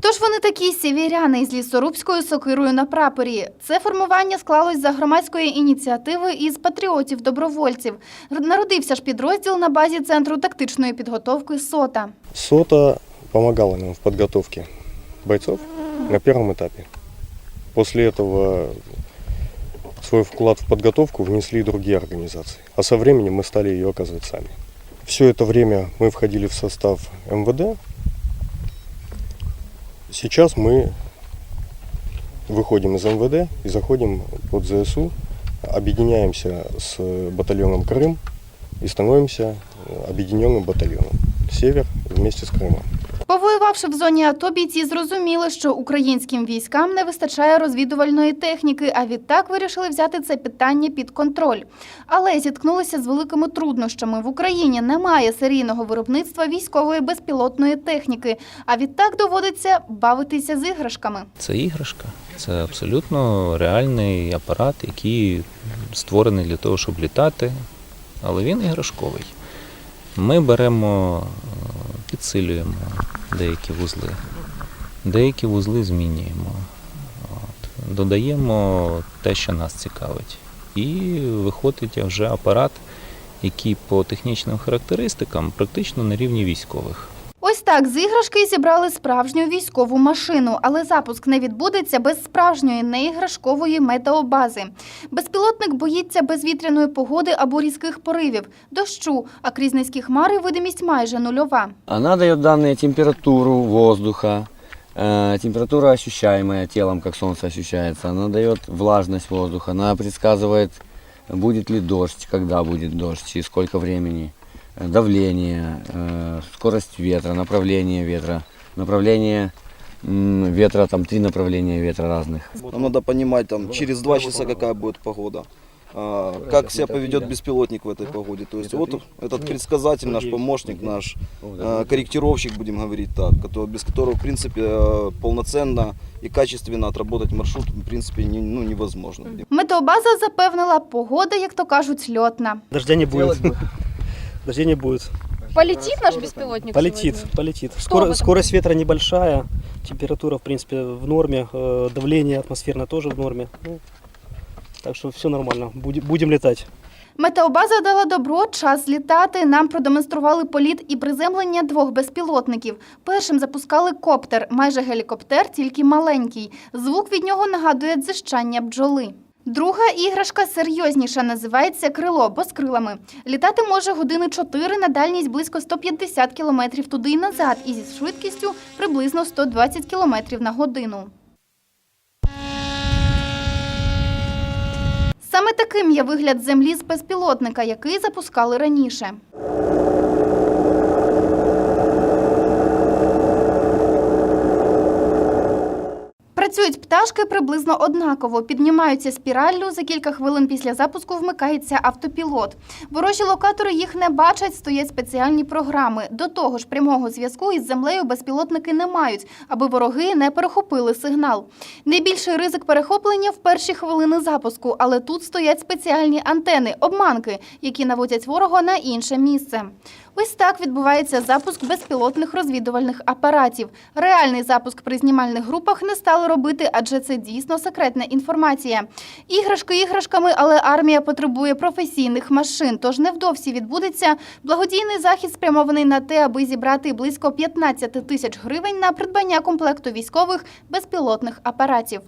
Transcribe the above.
Хто ж вони такі сєвєряни із лісорубською сокирою на прапорі? Це формування склалось за громадської ініціативи із патріотів-добровольців. Народився ж підрозділ на базі центру тактичної підготовки СОТА. СОТа помогала нам в подготовке бойцов на первом этапе. После этого свой вклад в подготовку внесли и другие организации. А со временем мы стали ее оказывать сами. Все это время мы входили в состав МВД. Сейчас мы выходим из МВД и заходим под ЗСУ, объединяемся с батальоном Крым и становимся объединенным батальоном Север вместе с Крымом. Повоювавши в зоні АТО, бійці зрозуміли, що українським військам не вистачає розвідувальної техніки, а відтак вирішили взяти це питання під контроль. Але зіткнулися з великими труднощами. В Україні немає серійного виробництва військової безпілотної техніки, а відтак доводиться бавитися з іграшками. Це іграшка, це абсолютно реальний апарат, який створений для того, щоб літати, але він іграшковий. Ми беремо, е, підсилюємо деякі вузли, деякі вузли змінюємо, От. додаємо те, що нас цікавить. І виходить вже апарат, який по технічним характеристикам практично на рівні військових. Ось так з іграшки зібрали справжню військову машину, але запуск не відбудеться без справжньої неіграшкової метеобази. Безпілотник боїться безвітряної погоди або різких поривів, дощу, а крізь низькі хмари видимість майже нульова. Она дает данные температуру воздуха, э, температура ощущаемая телом, как солнце ощущается. Она дает влажность воздуха, она предсказывает, будет ли дождь, когда будет дождь и сколько времени, э, давление, э, скорость ветра, направление ветра, направление м, ветра, там три направления ветра разных. Нам надо понимать, там, через два часа какая будет погода. а, как себя поведет беспилотник в этой погоде. То есть вот этот предсказатель, наш помощник, наш э, корректировщик, будем говорить так, который, без которого, в принципе, э, полноценно и качественно отработать маршрут, в принципе, не, ну, невозможно. Метеобаза запевнила, погода, як то кажуть, льотна. Дождя не будет. Дождя не будет. Полетит наш беспилотник Полетит, сегодня? полетит. Скоро- скорость ветра небольшая, температура, в принципе, в норме, э, давление атмосферное тоже в норме. Ну, так что все нормально, Буди- будем летать. Метеобаза дала добро, час злітати. Нам продемонстрували політ і приземлення двох безпілотників. Першим запускали коптер, майже гелікоптер, тільки маленький. Звук від нього нагадує дзищання бджоли. Друга іграшка серйозніша, називається крило, бо з крилами. Літати може години 4 на дальність близько 150 км туди і назад, і зі швидкістю приблизно 120 км на годину. Саме таким є вигляд землі з безпілотника, який запускали раніше. Працюють пташки приблизно однаково, піднімаються спіраллю. За кілька хвилин після запуску вмикається автопілот. Ворожі локатори їх не бачать, стоять спеціальні програми. До того ж, прямого зв'язку із землею безпілотники не мають, аби вороги не перехопили сигнал. Найбільший ризик перехоплення в перші хвилини запуску, але тут стоять спеціальні антени, обманки, які наводять ворога на інше місце. Ось так відбувається запуск безпілотних розвідувальних апаратів. Реальний запуск при знімальних групах не стали робити, адже це дійсно секретна інформація. Іграшки іграшками, але армія потребує професійних машин. Тож невдовзі відбудеться благодійний захід, спрямований на те, аби зібрати близько 15 тисяч гривень на придбання комплекту військових безпілотних апаратів.